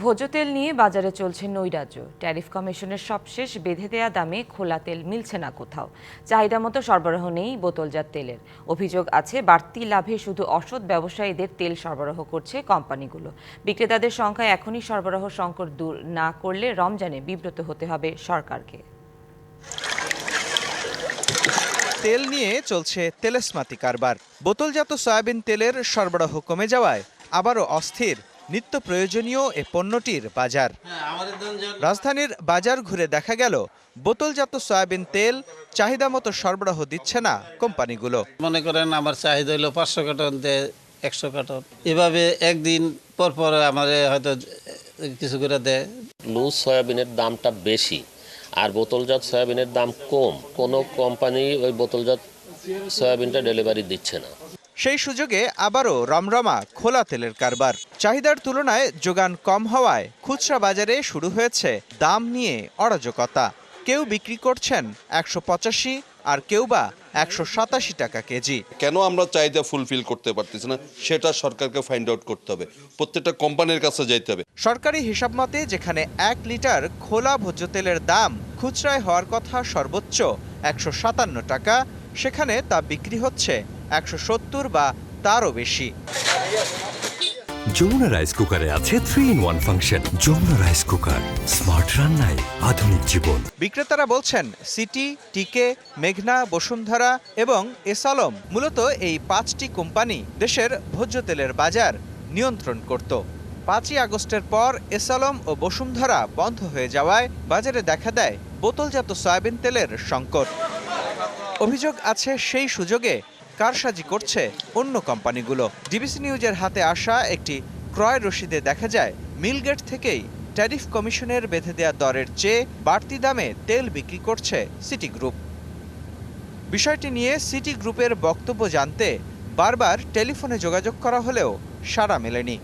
ভোজ্য তেল নিয়ে বাজারে চলছে নৈরাজ্য। ট্যারিফ কমিশনের সবশেষ বেঁধে দেয়া দামে খোলা তেল মিলছে না কোথাও। চাহিদা মতো সরবরাহ নেই বোতলজাত তেলের। অভিযোগ আছে, বাড়তি লাভে শুধু অসৎ ব্যবসায়ীদের তেল সরবরাহ করছে কোম্পানিগুলো। বিক্রেতাদের সংখ্যায় এখনই সরবরাহ সংকট দূর না করলে রমজানে বিব্রত হতে হবে সরকারকে। তেল নিয়ে চলছে তেলেসমাতি কারবার। বোতলজাত সয়াবিন তেলের সরবরাহ কমে যাওয়ায় আবারও অস্থির। নিত্য প্রয়োজনীয় এ পণ্যটির বাজার। রাজধানীর বাজার ঘুরে দেখা গেল বোতলজাত সয়াবিন তেল চাহিদা মতো সরবরাহ দিচ্ছে না কোম্পানিগুলো। মনে করেন আমার চাহিদা হলো পাঁচশো কার্টন দেয় একশো কার্টন। এভাবে একদিন পর পর আমার হয়তো কিছু করে দেয়। লুজ সয়াবিনের দামটা বেশি আর বোতলজাত সয়াবিনের দাম কম। কোনো কোম্পানি ওই বোতলজাত সয়াবিনটা ডেলিভারি দিচ্ছে না। সেই সুযোগে আবারও রমরমা খোলা তেলের কারবার। চাহিদার তুলনায় যোগান কম হওয়ায় খুচরা বাজারে শুরু হয়েছে দাম নিয়ে অরাজকতা। কেউ বিক্রি করছেন একশো পঁচাশি আর কেউ বা একশো সাতাশি টাকা কেজি। কেন আমরা চাহিদা ফুলফিল করতে পারতেছি না? সেটা সরকারকে ফাইন্ড আউট করতে হবে। প্রত্যেকটা কোম্পানির কাছে যাইতে হবে। সরকারি হিসাব মতে যেখানে এক লিটার খোলা ভোজ্য তেলের দাম খুচরায় হওয়ার কথা সর্বোচ্চ একশো সাতান্ন টাকা সেখানে তা বিক্রি হচ্ছে একশো সত্তর বা তারও বেশি। যমুনা রাইস কুকারে আছে three in one function Jamuna rice cooker. Smart রান্নায় আধুনিক জীবন। বিক্রেতারা বলছেন সিটি টিকে মেঘনা বসুন্ধরা এবং এসালম মূলত এই পাঁচটি কোম্পানি দেশের ভোজ্য তেলের বাজার নিয়ন্ত্রণ করত। পাঁচই আগস্টের পর এসালম ও বসুন্ধরা বন্ধ হয়ে যাওয়ায় বাজারে দেখা দেয় বোতলজাত সয়াবিন তেলের সংকট। অভিযোগ আছে সেই সুযোগে কারসাজি করছে অন্য কোম্পানিগুলো। ডিবিসি নিউজের হাতে আসা একটি ক্রয় রসিদে দেখা যায় মিলগেট থেকেই ট্যারিফ কমিশনের বেঁধে দেওয়া দরের চেয়ে বাড়তি দামে তেল বিক্রি করছে সিটি গ্রুপ বিষয়টি নিয়ে সিটি গ্রুপের বক্তব্য জানতে বারবার টেলিফোনে যোগাযোগ করা হলেও সাড়া মেলেনি।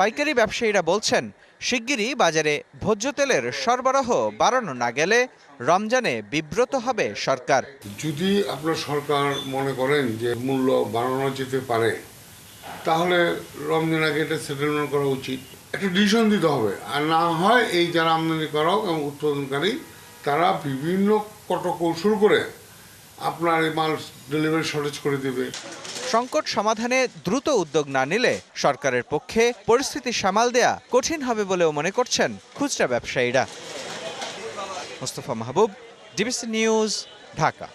পাইকারি ব্যবসায়ীরা বলছেন শিগগিরই বাজারে ভোজ্য তেলের সরবরাহ বাড়ানো না গেলে রমজানে বিব্রত হবে সরকার। যদি আপনার সরকার মনে করেন যে মূল্য বাড়ানো যেতে পারে, তাহলে রমজান আগে এটা সেটেলমেন্ট করা উচিত। একটা ডিসিশন দিতে হবে। আর না হয় এই যারা আমদানি করাও এবং উৎপাদনকারী, তারা বিভিন্ন কটকৌশল করে আপনার এই মাল ডেলিভারি শর্টেজ করে দেবে। সংকট সমাধানে দ্রুত উদ্যোগ না নিলে সরকারের পক্ষে পরিস্থিতি সামাল দেয়া কঠিন হবে বলেও মনে করছেন খুচরা ব্যবসায়ীরা। Mustafa Mahbub, DBC news, Dhaka.